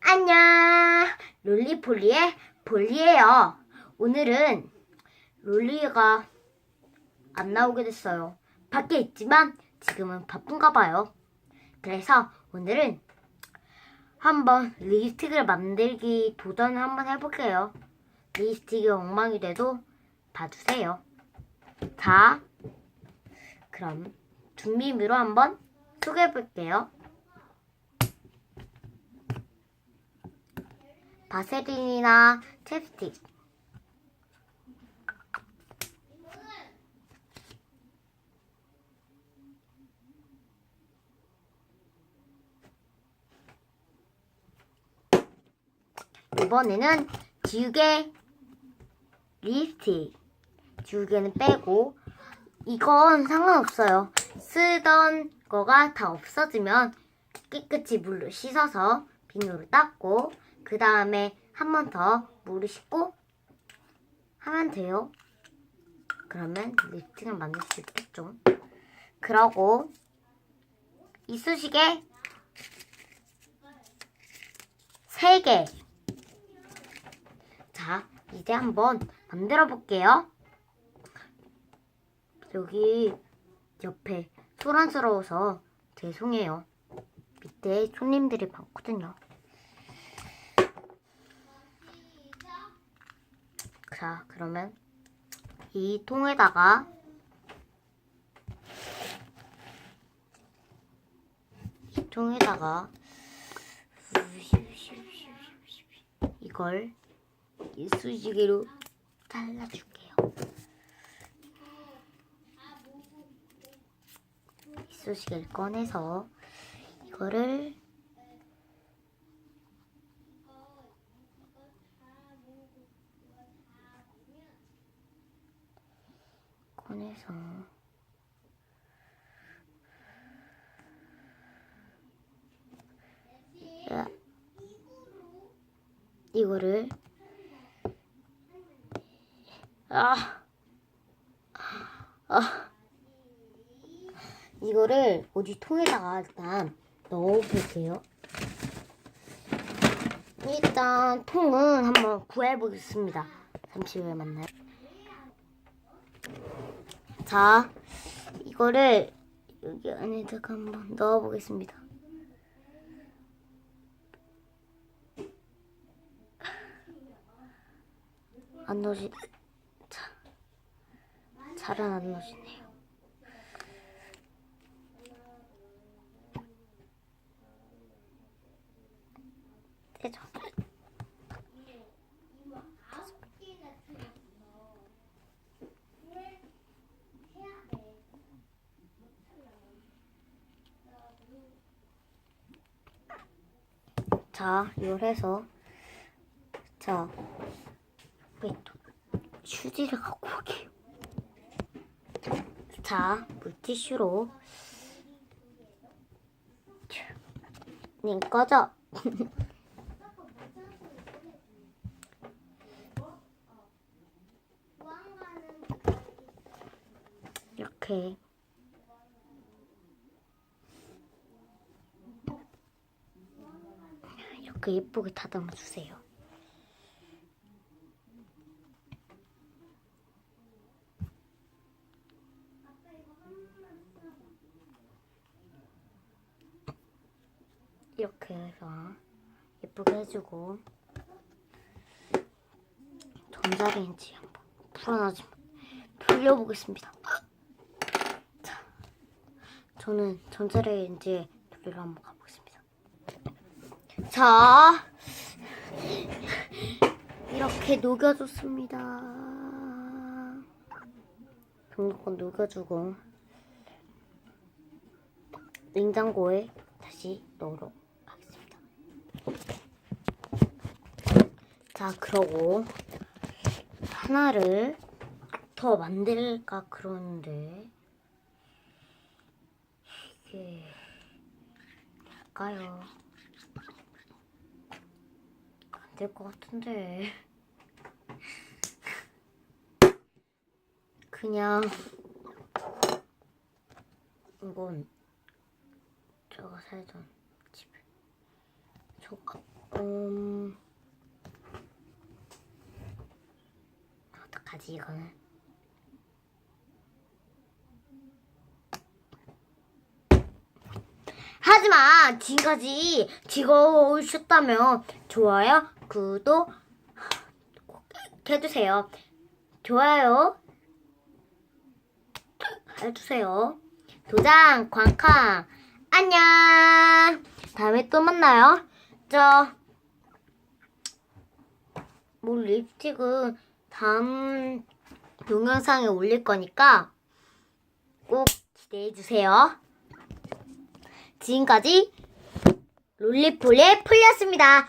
안녕. 롤리폴리의 폴리예요. 오늘은 롤리가 안 나오게 됐어요. 밖에 있지만 지금은 바쁜가 봐요. 그래서 오늘은 한번 립스틱을 만들기 도전을 한번 해볼게요. 립스틱이 엉망이 돼도 봐주세요. 자, 그럼 준비미로 한번 소개해볼게요. 바세린이나 챕스틱. 이번에는 지우개 립스틱. 지우개는 빼고. 이건 상관없어요. 쓰던 거가 다 없어지면 깨끗이 물로 씻어서 비누로 닦고 그 다음에 한 번 더 물을 씻고 하면 돼요. 그러면 립스틱을 만들 수 있겠죠. 그러고 이쑤시개 3개 자, 이제 한번 만들어 볼게요. 여기 옆에 소란스러워서 죄송해요. 밑에 손님들이 많거든요. 자, 그러면 이 통에다가 이 통에다가 이걸 이쑤시개로 잘라줄게요. 이쑤시개를 꺼내서 이거를 야, 이거를 아, 아, 이거를 어디 통에다가 일단 넣어볼게요. 일단 통은 한번 구해보겠습니다. 잠시 후에 만나요. 자, 이거를 여기 안에다가 한번 넣어보겠습니다. 안 넣어지, 자, 잘은 안 넣어지네요. 떼죠. 자, 해서 자, 왜또 휴지를 갖고 오게요. 자, 물티슈로 님 꺼져. 이렇게 이렇게 예쁘게 다듬어 주세요. 이렇게 해서 예쁘게 해주고 전자레인지 한번 불어나지만 돌려보겠습니다. 자, 저는 전자레인지에 돌리러 한번 가보겠습니다. 자, 이렇게 녹여줬습니다. 동동건 녹여주고 냉장고에 다시 넣으러 가겠습니다. 자, 그러고 하나를 더 만들까 그러는데 이게 될까요? 안될것 같은데 그냥 이건 제가 살던 집에 저 음, 어떡하지 이거는? 하지만 지금까지 즐거우셨다면 좋아요, 구독 꼭 해주세요. 좋아요 해주세요. 도장 광카 안녕. 다음에 또 만나요. 저 뭐 립스틱은 다음 동영상에 올릴 거니까 꼭 기대해 주세요. 지금까지 롤리폴의 풀렸습니다.